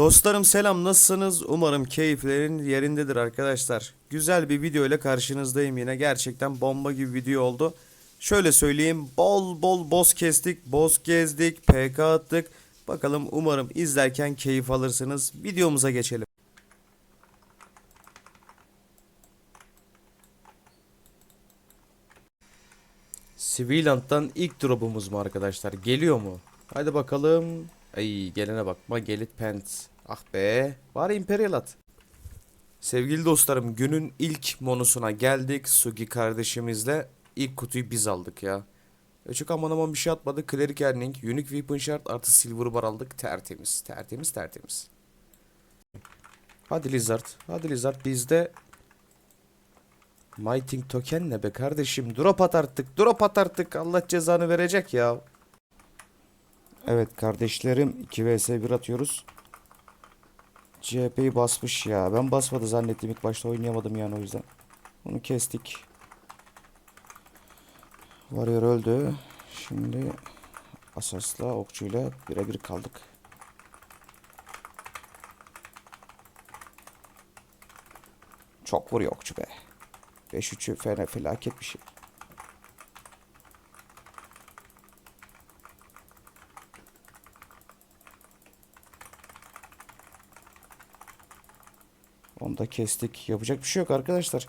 Dostlarım selam nasılsınız? Umarım keyiflerin yerindedir arkadaşlar. Güzel bir video ile karşınızdayım yine. Gerçekten bomba gibi video oldu. Şöyle söyleyeyim bol bol boss kestik, boss gezdik, PK attık. Bakalım umarım izlerken keyif alırsınız. Videomuza geçelim. Sivilant'tan ilk drop'umuz mu arkadaşlar? Geliyor mu? Hadi bakalım. Ay gelene bak. Magelit Pants. Ah be. Bari Imperial at. Sevgili dostlarım günün ilk monusuna geldik. Sugi kardeşimizle ilk kutuyu biz aldık ya. Çok aman aman bir şey atmadı. Cleric Earning, Unique Weapon Shard artı Silver Bar aldık. Tertemiz. Tertemiz tertemiz. Hadi Lizard. Hadi Lizard bizde Mighting token ne be kardeşim? Drop at artık. Drop at artık. Allah cezanı verecek ya. Evet kardeşlerim 2 vs 1 atıyoruz. CHP'yi basmış ya. Ben basmadı zannettim ilk başta oynayamadım yani o yüzden. Onu kestik. Warrior öldü. Şimdi Asas'la okçuyla birebir kaldık. Çok vuruyor okçu be. 5-3'ü fena felaket bir şey. Da kestik. Yapacak bir şey yok arkadaşlar.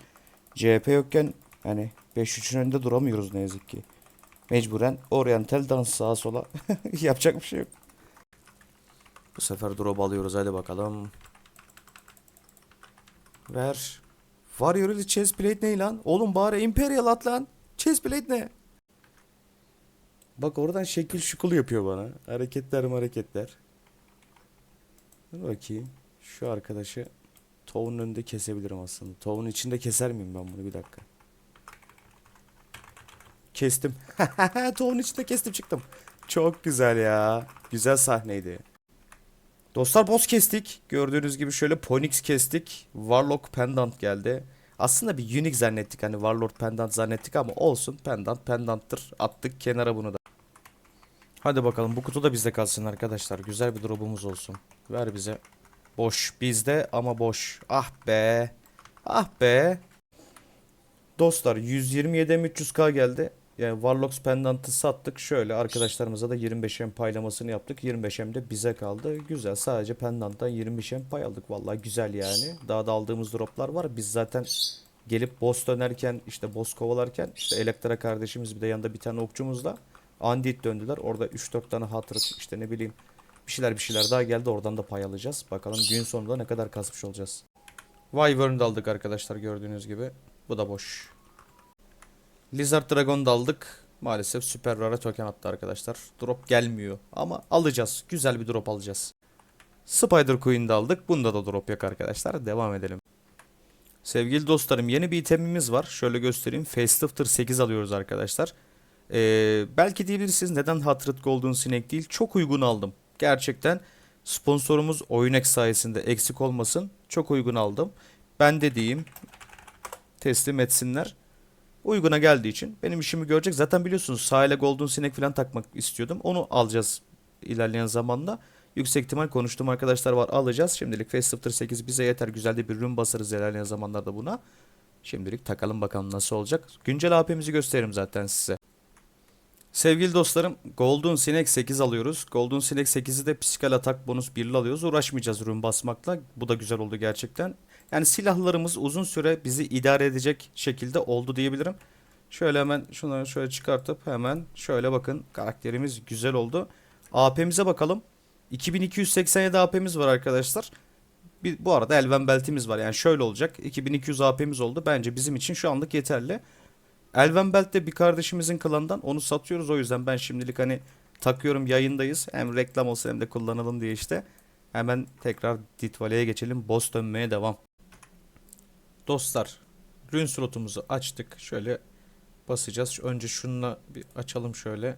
CHP yokken hani 5-3'ün önünde duramıyoruz ne yazık ki. Mecburen oryantal dans sağa sola. Yapacak bir şey yok. Bu sefer drop alıyoruz hadi bakalım. Ver. Warrior ile Chestplate ne lan? Oğlum bari Imperial at lan. Chestplate ne? Bak oradan şekil şukul yapıyor bana. Hareketler hareketler. Dur bakayım. Şu arkadaşı Toğun önünde kesebilirim aslında. Toğun içinde keser miyim ben bunu bir dakika. Kestim. Toğun içinde kestim çıktım. Çok güzel ya. Güzel sahneydi. Dostlar boss kestik. Gördüğünüz gibi şöyle Ponix kestik. Warlock Pendant geldi. Aslında bir unique zannettik. Hani Warlord Pendant zannettik ama olsun. Pendant pendanttır. Attık kenara bunu da. Hadi bakalım bu kutu da bizde kalsın arkadaşlar. Güzel bir drop'umuz olsun. Ver bize. Boş bizde ama boş. Ah be. Ah be. Dostlar 127 300k geldi. Yani Warlocks Pendant'ı sattık. Şöyle arkadaşlarımıza da 25M paylamasını yaptık. 25M de bize kaldı. Güzel. Sadece Pendant'tan 25M pay aldık. Vallahi güzel yani. Daha da aldığımız droplar var. Biz zaten gelip boss dönerken işte boss kovalarken işte Elektra kardeşimiz bir de yanında bir tane okçumuzla Andit döndüler. Orada 3-4 tane hatırlık işte ne bileyim bir şeyler bir şeyler daha geldi. Oradan da pay alacağız. Bakalım gün sonunda ne kadar kasmış olacağız. Wyvern da aldık arkadaşlar gördüğünüz gibi. Bu da boş. Lizard Dragon da aldık. Maalesef süper rare token attı arkadaşlar. Drop gelmiyor ama alacağız. Güzel bir drop alacağız. Spider Queen de aldık. Bunda da drop yok arkadaşlar. Devam edelim. Sevgili dostlarım yeni bir itemimiz var. Şöyle göstereyim. Facelifter 8 alıyoruz arkadaşlar. Ee, belki diyebilirsiniz neden Hatred Golden Snake değil. Çok uygun aldım. Gerçekten sponsorumuz Oyunex sayesinde eksik olmasın. Çok uygun aldım. Ben de diyeyim teslim etsinler. Uyguna geldiği için benim işimi görecek. Zaten biliyorsunuz sahile Golden Snake falan takmak istiyordum. Onu alacağız ilerleyen zamanda. Yüksek ihtimal konuştuğum arkadaşlar var alacağız. Şimdilik Facelifter 8 bize yeter. Güzel de bir ürün basarız ilerleyen zamanlarda buna. Şimdilik takalım bakalım nasıl olacak. Güncel AP'mizi gösteririm zaten size. Sevgili dostlarım Golden Sinek 8 alıyoruz. Golden Sinek 8'i de psikal atak bonus 1'li alıyoruz. Uğraşmayacağız ürün basmakla. Bu da güzel oldu gerçekten. Yani silahlarımız uzun süre bizi idare edecek şekilde oldu diyebilirim. Şöyle hemen şunları şöyle çıkartıp hemen şöyle bakın karakterimiz güzel oldu. AP'mize bakalım. 2287 AP'miz var arkadaşlar. Bir, bu arada elven beltimiz var. Yani şöyle olacak. 2200 AP'miz oldu. Bence bizim için şu anlık yeterli. Elven Belt bir kardeşimizin klanından onu satıyoruz o yüzden ben şimdilik hani takıyorum yayındayız. Hem reklam olsun hem de kullanalım diye işte. Hemen tekrar Ditvale'ye geçelim. Boss dönmeye devam. Dostlar rün slotumuzu açtık. Şöyle basacağız. Önce şununla bir açalım şöyle.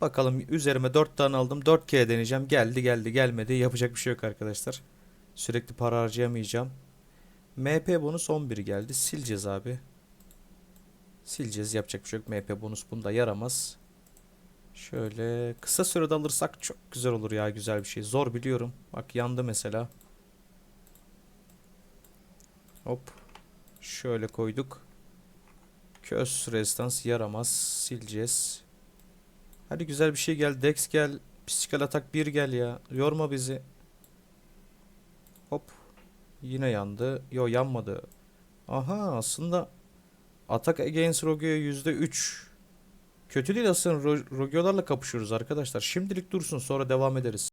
Bakalım üzerime 4 tane aldım. 4K deneyeceğim. Geldi geldi gelmedi. Yapacak bir şey yok arkadaşlar. Sürekli para harcayamayacağım. MP bonus 11 geldi. Sileceğiz abi. Sileceğiz. Yapacak bir şey yok. MP bonus bunda yaramaz. Şöyle kısa sürede alırsak çok güzel olur ya güzel bir şey. Zor biliyorum. Bak yandı mesela. Hop. Şöyle koyduk. Köz rezistans yaramaz. Sileceğiz. Hadi güzel bir şey gel. Dex gel. Psikal atak 1 gel ya. Yorma bizi. Hop. Yine yandı. Yo yanmadı. Aha aslında Atak against Rogue'ya %3. Kötü değil aslında Ro- Rogue'larla kapışıyoruz arkadaşlar. Şimdilik dursun sonra devam ederiz.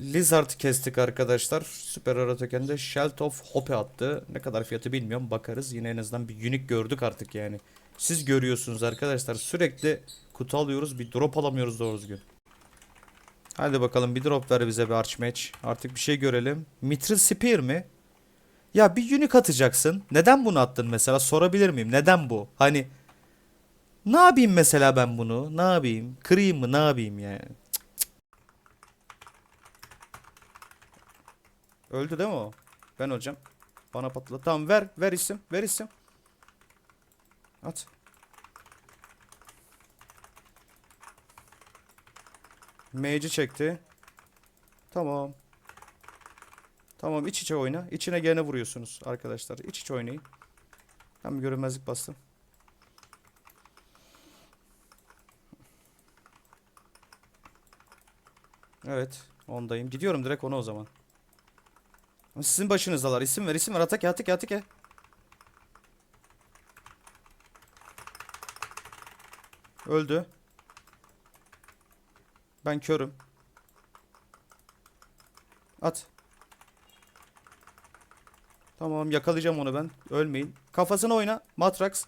Lizard kestik arkadaşlar. Süper Ara Token'de Shelt of Hope attı. Ne kadar fiyatı bilmiyorum. Bakarız. Yine en azından bir unique gördük artık yani. Siz görüyorsunuz arkadaşlar. Sürekli kutu alıyoruz. Bir drop alamıyoruz doğru düzgün. Hadi bakalım bir drop ver bize bir Archmage. Artık bir şey görelim. Mithril Spear mi? Ya bir unique atacaksın. Neden bunu attın mesela? Sorabilir miyim? Neden bu? Hani ne yapayım mesela ben bunu? Ne yapayım? Kırayım mı? Ne yapayım yani? Cık, cık. Öldü değil mi o? Ben hocam. Bana patladı. Tamam ver. Ver isim. Ver isim. At. Mage'i çekti. Tamam. Tamam iç içe oyna. İçine gelene vuruyorsunuz arkadaşlar. İç içe oynayın. Bir görünmezlik bastım. Evet. Ondayım. Gidiyorum direkt ona o zaman. Ama Sizin başınızdalar. İsim ver isim ver. Atake atake atake. Öldü. Ben körüm. At. Tamam yakalayacağım onu ben. Ölmeyin. Kafasına oyna. Matrax.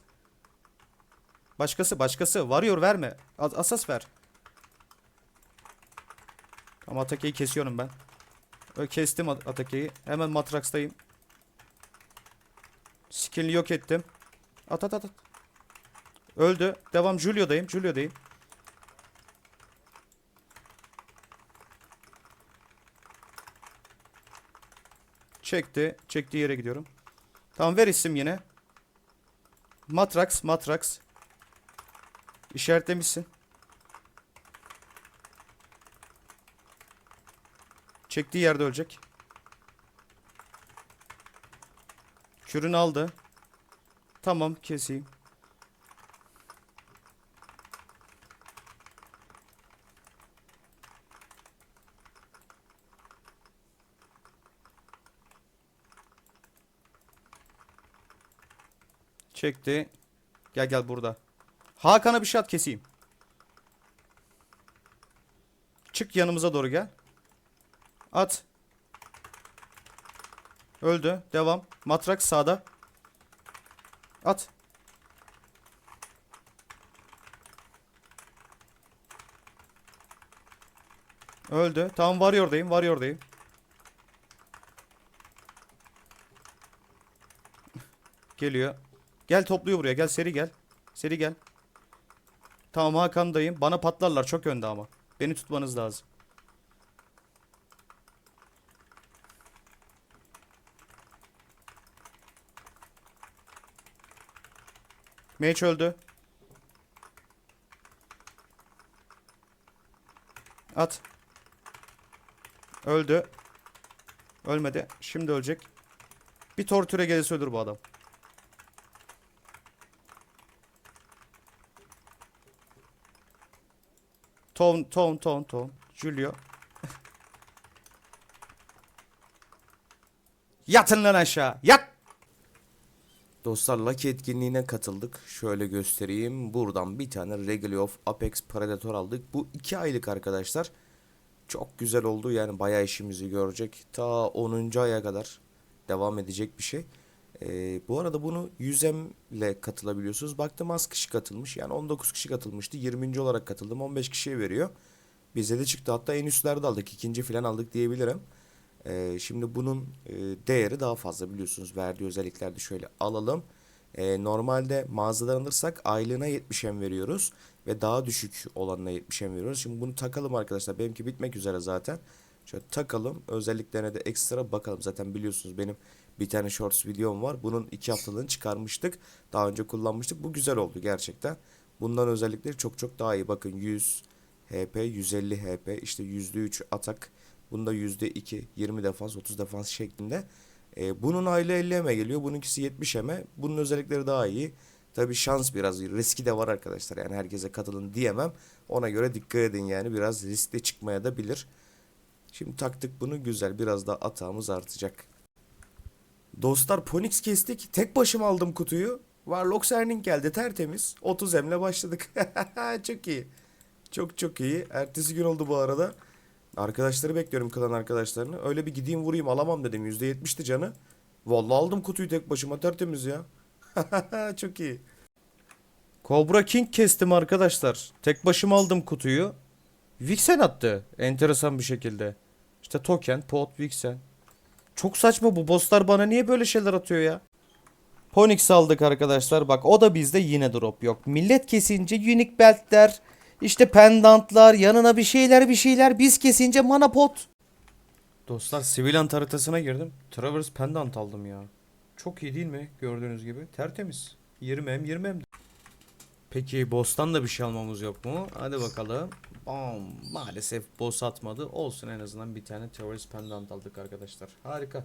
Başkası başkası. Varıyor verme. As- Asas ver. Tamam Atake'yi kesiyorum ben. Kestim At- Atake'yi. Hemen Matrax'tayım. Skill'i yok ettim. At at. at. Öldü. Devam Julio'dayım. Julio'dayım. Çekti. Çektiği yere gidiyorum. Tamam ver isim yine. Matrax, Matrax. İşaretlemişsin. Çektiği yerde ölecek. Kürünü aldı. Tamam keseyim. Çekti. Gel gel burada. Hakan'a bir şat keseyim. Çık yanımıza doğru gel. At. Öldü. Devam. Matrak sağda. At. Öldü. Tamam Warrior'dayım. Warrior'dayım. Geliyor. Gel topluyor buraya. Gel seri gel. Seri gel. Tamam Hakan'dayım. Bana patlarlar. Çok önde ama. Beni tutmanız lazım. Mage öldü. At. Öldü. Ölmedi. Şimdi ölecek. Bir tortüre gelirse ölür bu adam. Ton, ton, ton, ton. Julio. Yatın lan aşağı. Yat. Dostlar Lucky etkinliğine katıldık. Şöyle göstereyim. Buradan bir tane Regalia of Apex Predator aldık. Bu 2 aylık arkadaşlar. Çok güzel oldu. Yani bayağı işimizi görecek. Ta 10. aya kadar devam edecek bir şey. Ee, bu arada bunu 100M ile katılabiliyorsunuz. Baktım az kişi katılmış. Yani 19 kişi katılmıştı. 20. olarak katıldım. 15 kişiye veriyor. Bize de çıktı. Hatta en üstlerde aldık. ikinci falan aldık diyebilirim. Ee, şimdi bunun e, değeri daha fazla biliyorsunuz. Verdiği özelliklerde şöyle alalım. Ee, normalde mağazadan alırsak aylığına 70'em veriyoruz. Ve daha düşük olanına 70'em veriyoruz. Şimdi bunu takalım arkadaşlar. Benimki bitmek üzere zaten. Şöyle takalım. Özelliklerine de ekstra bakalım. Zaten biliyorsunuz benim bir tane shorts videom var. Bunun iki haftalığını çıkarmıştık. Daha önce kullanmıştık. Bu güzel oldu gerçekten. Bundan özellikleri çok çok daha iyi. Bakın 100 HP, 150 HP, işte %3 atak, bunda %2, 20 defans, 30 defans şeklinde. E, bunun aylığı 50 M geliyor. Bununkisi 70 M. Bunun özellikleri daha iyi. Tabi şans biraz riski de var arkadaşlar. Yani herkese katılın diyemem. Ona göre dikkat edin yani biraz riskli çıkmaya da bilir. Şimdi taktık bunu güzel. Biraz da atağımız artacak. Dostlar Ponix kestik. Tek başıma aldım kutuyu. Warlock Earning geldi tertemiz. 30 emle başladık. çok iyi. Çok çok iyi. Ertesi gün oldu bu arada. Arkadaşları bekliyorum klan arkadaşlarını. Öyle bir gideyim vurayım alamam dedim. %70'ti canı. Vallahi aldım kutuyu tek başıma tertemiz ya. çok iyi. Cobra King kestim arkadaşlar. Tek başıma aldım kutuyu. Vixen attı. Enteresan bir şekilde. İşte token, pot, Vixen. Çok saçma bu bosslar bana niye böyle şeyler atıyor ya? Ponix aldık arkadaşlar. Bak o da bizde yine drop yok. Millet kesince unique beltler, işte pendantlar, yanına bir şeyler bir şeyler. Biz kesince mana pot. Dostlar Civilian haritasına girdim. Traverse pendant aldım ya. Çok iyi değil mi? Gördüğünüz gibi. Tertemiz. 20 m 20 m Peki boss'tan da bir şey almamız yok mu? Hadi bakalım. Bam. Maalesef boss atmadı. Olsun en azından bir tane Terrorist Pendant aldık arkadaşlar. Harika.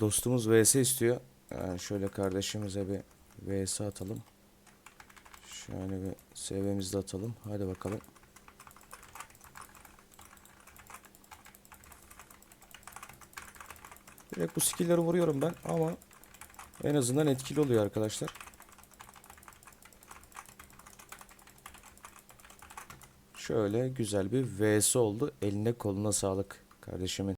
Dostumuz vs istiyor. Yani şöyle kardeşimize bir vs atalım. Şöyle bir sevemizi de atalım. Hadi bakalım. Direkt bu skill'leri vuruyorum ben ama en azından etkili oluyor arkadaşlar. Şöyle güzel bir vs oldu. Eline koluna sağlık kardeşimin.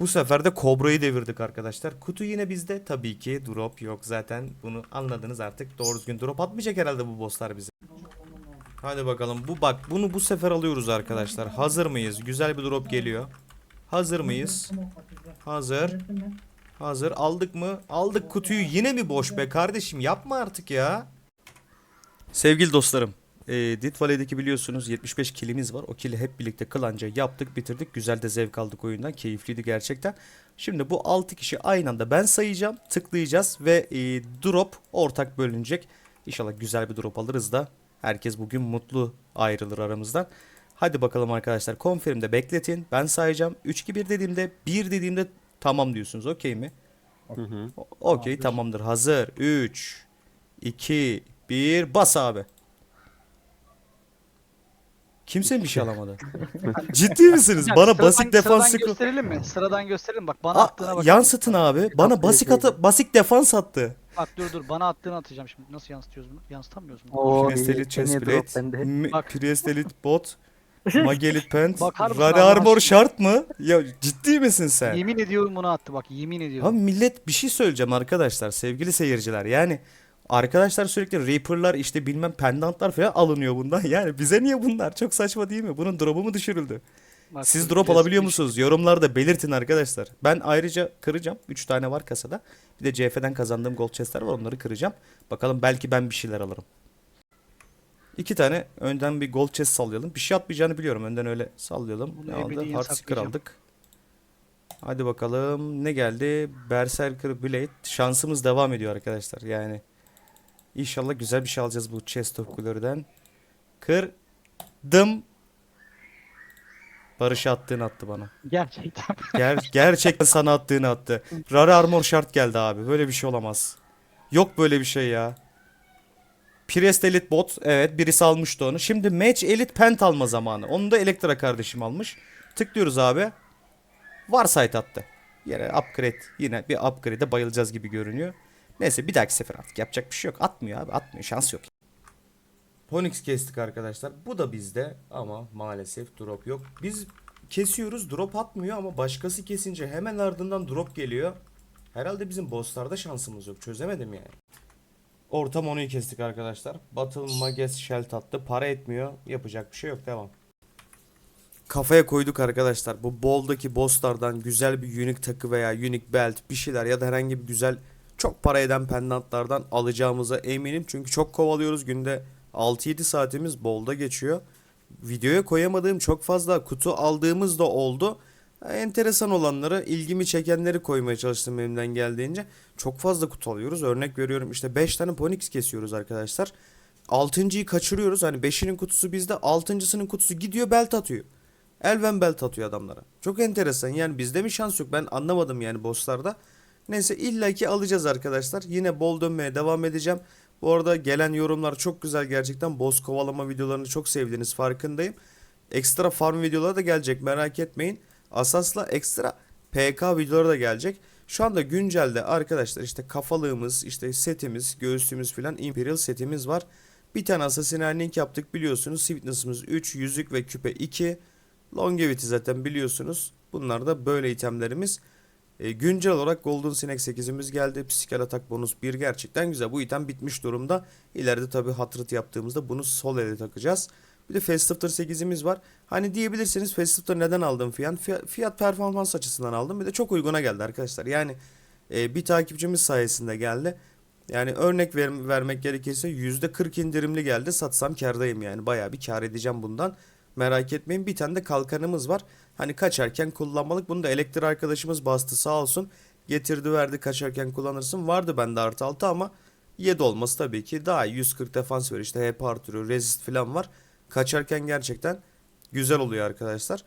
Bu sefer de Kobra'yı devirdik arkadaşlar. Kutu yine bizde. Tabii ki drop yok zaten. Bunu anladınız artık. Doğru düzgün drop atmayacak herhalde bu bosslar bize. Hadi bakalım. Bu bak bunu bu sefer alıyoruz arkadaşlar. Hazır mıyız? Güzel bir drop geliyor. Hazır mıyız? Hazır. Hazır. Aldık mı? Aldık kutuyu. Yine mi boş be kardeşim? Yapma artık ya. Sevgili dostlarım. E, Dit Valley'deki biliyorsunuz 75 kilimiz var. O kili hep birlikte klanca yaptık, bitirdik. Güzel de zevk aldık oyundan. Keyifliydi gerçekten. Şimdi bu 6 kişi aynı anda ben sayacağım. Tıklayacağız ve e, drop ortak bölünecek. İnşallah güzel bir drop alırız da herkes bugün mutlu ayrılır aramızdan. Hadi bakalım arkadaşlar. Confirm'de bekletin. Ben sayacağım. 3-2-1 dediğimde 1 dediğimde tamam diyorsunuz. Okey mi? Okey tamamdır. Hazır. 3 2 1 bas abi. Kimse bir şey alamadı. Ciddi misiniz? Ya Bana sıradan- basit defans Sıradan gösterelim mi? Sıradan gösterelim bak bana attığına bak. yansıtın abi. Bana basit atı, basit defans attı. Bak dur dur bana attığını atacağım şimdi. Nasıl yansıtıyoruz bunu? Yansıtamıyoruz mu? Oo, Priest Elite yeni Chestplate, drop bende. M- Bak. Priest Elite Bot, Magelit mısın Rare Armor şart mı? Ya ciddi misin sen? Yemin ediyorum bunu attı bak yemin ediyorum. Abi millet bir şey söyleyeceğim arkadaşlar sevgili seyirciler yani arkadaşlar sürekli Reaper'lar işte bilmem pendantlar falan alınıyor bundan. Yani bize niye bunlar? Çok saçma değil mi? Bunun drop'u mu düşürüldü? Bak, siz drop alabiliyor bir- musunuz? Yorumlarda belirtin arkadaşlar. Ben ayrıca kıracağım. 3 tane var kasada. Bir de CF'den kazandığım gold chestler var. Onları kıracağım. Bakalım belki ben bir şeyler alırım. İki tane önden bir gold chest sallayalım. Bir şey atmayacağını biliyorum. Önden öyle sallayalım. Bunu ne aldı? Saklayacağım. aldık. Hadi bakalım. Ne geldi? Berserker Blade. Şansımız devam ediyor arkadaşlar. Yani inşallah güzel bir şey alacağız bu Chest of Glory'den. Kırdım. Barış attığını attı bana. Gerçekten. Ger gerçekten sana attığını attı. Rare Armor şart geldi abi. Böyle bir şey olamaz. Yok böyle bir şey ya. Priest Elite Bot. Evet birisi almıştı onu. Şimdi Match Elite Pent alma zamanı. Onu da Elektra kardeşim almış. Tıklıyoruz abi. Warsight attı. Yine upgrade. Yine bir upgrade'e bayılacağız gibi görünüyor. Neyse bir dahaki sefer artık yapacak bir şey yok. Atmıyor abi atmıyor. Şans yok. Ponix kestik arkadaşlar. Bu da bizde ama maalesef drop yok. Biz kesiyoruz drop atmıyor ama başkası kesince hemen ardından drop geliyor. Herhalde bizim bosslarda şansımız yok. Çözemedim yani. Orta monoyu kestik arkadaşlar. Battle Mages Shell attı. Para etmiyor. Yapacak bir şey yok. Devam. Kafaya koyduk arkadaşlar. Bu boldaki bosslardan güzel bir unique takı veya unique belt bir şeyler ya da herhangi bir güzel çok para eden pendantlardan alacağımıza eminim. Çünkü çok kovalıyoruz. Günde 6-7 saatimiz bolda geçiyor. Videoya koyamadığım çok fazla kutu aldığımız da oldu. enteresan olanları, ilgimi çekenleri koymaya çalıştım elimden geldiğince. Çok fazla kutu alıyoruz. Örnek veriyorum işte 5 tane Ponix kesiyoruz arkadaşlar. 6.yı kaçırıyoruz. Hani 5'inin kutusu bizde, 6.sının kutusu gidiyor belt atıyor. Elven belt atıyor adamlara. Çok enteresan. Yani bizde mi şans yok? Ben anlamadım yani bosslarda. Neyse illaki alacağız arkadaşlar. Yine bol dönmeye devam edeceğim. Bu arada gelen yorumlar çok güzel gerçekten. Boss kovalama videolarını çok sevdiğiniz farkındayım. Ekstra farm videoları da gelecek merak etmeyin. Asas'la ekstra PK videoları da gelecek. Şu anda güncelde arkadaşlar işte kafalığımız, işte setimiz, göğüslüğümüz filan Imperial setimiz var. Bir tane Assassin'e link yaptık biliyorsunuz. Sweetness'ımız 3, yüzük ve küpe 2. Longevity zaten biliyorsunuz. Bunlar da böyle itemlerimiz. E, güncel olarak Golden Sinek 8'imiz geldi. Psikel atak bonus 1 gerçekten güzel. Bu item bitmiş durumda. İleride tabi hatırıt yaptığımızda bunu sol ele takacağız. Bir de Festifter 8'imiz var. Hani diyebilirsiniz Festifter neden aldım fiyat? Fiyat, performans açısından aldım. Bir de çok uyguna geldi arkadaşlar. Yani e, bir takipçimiz sayesinde geldi. Yani örnek ver- vermek gerekirse %40 indirimli geldi. Satsam kârdayım yani. Bayağı bir kâr edeceğim bundan. Merak etmeyin. Bir tane de kalkanımız var. Hani kaçarken kullanmalık. Bunu da elektrik arkadaşımız bastı sağ olsun. Getirdi verdi kaçarken kullanırsın. Vardı bende artı altı ama 7 olması tabii ki daha iyi. 140 defans ver işte HP artırıyor. Resist falan var. Kaçarken gerçekten güzel oluyor arkadaşlar.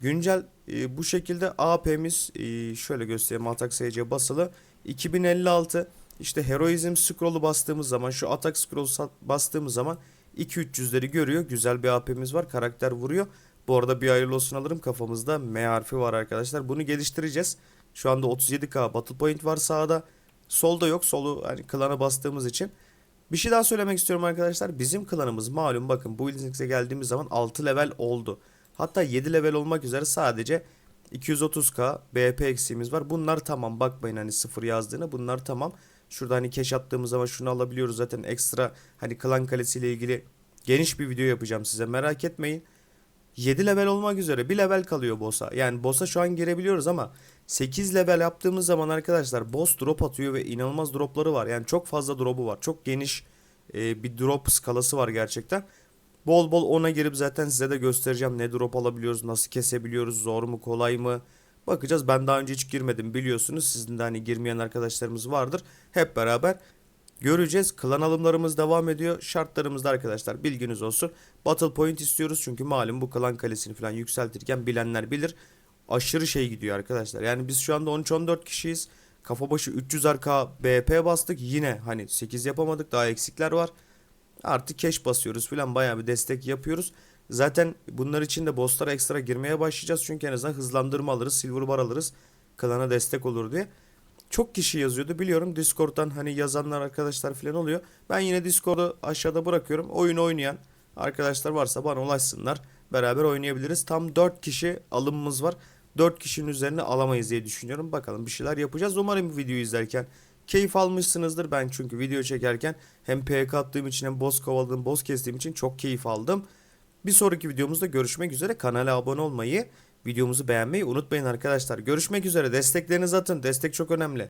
Güncel e, bu şekilde AP'miz e, şöyle göstereyim. Atak SC basılı 2056 işte Heroism Scroll'u bastığımız zaman şu Atak Scroll'u bastığımız zaman 2-300'leri görüyor. Güzel bir AP'miz var. Karakter vuruyor. Bu arada bir hayırlı olsun alırım. Kafamızda M harfi var arkadaşlar. Bunu geliştireceğiz. Şu anda 37k Battle Point var sağda. Solda yok. Solu hani klana bastığımız için. Bir şey daha söylemek istiyorum arkadaşlar. Bizim klanımız malum bakın bu Linux'e geldiğimiz zaman 6 level oldu. Hatta 7 level olmak üzere sadece 230k BP eksiğimiz var. Bunlar tamam bakmayın hani sıfır yazdığını bunlar tamam. Şurada hani cash attığımız zaman şunu alabiliyoruz zaten ekstra hani klan kalesiyle ilgili geniş bir video yapacağım size merak etmeyin. 7 level olmak üzere bir level kalıyor boss'a. Yani boss'a şu an girebiliyoruz ama 8 level yaptığımız zaman arkadaşlar boss drop atıyor ve inanılmaz dropları var. Yani çok fazla drop'u var. Çok geniş e, bir drop skalası var gerçekten. Bol bol ona girip zaten size de göstereceğim ne drop alabiliyoruz, nasıl kesebiliyoruz, zor mu, kolay mı? Bakacağız. Ben daha önce hiç girmedim biliyorsunuz. Sizin de hani girmeyen arkadaşlarımız vardır. Hep beraber göreceğiz. Klan alımlarımız devam ediyor. Şartlarımız da arkadaşlar bilginiz olsun. Battle point istiyoruz çünkü malum bu klan kalesini falan yükseltirken bilenler bilir. Aşırı şey gidiyor arkadaşlar. Yani biz şu anda 13-14 kişiyiz. Kafa başı 300 arka BP bastık. Yine hani 8 yapamadık. Daha eksikler var. Artık cash basıyoruz falan bayağı bir destek yapıyoruz. Zaten bunlar için de bosslara ekstra girmeye başlayacağız. Çünkü en azından hızlandırma alırız, silver bar alırız. Klana destek olur diye. Çok kişi yazıyordu biliyorum. Discord'dan hani yazanlar arkadaşlar falan oluyor. Ben yine Discord'u aşağıda bırakıyorum. Oyun oynayan arkadaşlar varsa bana ulaşsınlar. Beraber oynayabiliriz. Tam 4 kişi alımımız var. 4 kişinin üzerine alamayız diye düşünüyorum. Bakalım bir şeyler yapacağız. Umarım videoyu izlerken keyif almışsınızdır. Ben çünkü video çekerken hem PK attığım için hem boss kovaladığım, boss kestiğim için çok keyif aldım. Bir sonraki videomuzda görüşmek üzere. Kanala abone olmayı, videomuzu beğenmeyi unutmayın arkadaşlar. Görüşmek üzere. Desteklerinizi atın. Destek çok önemli.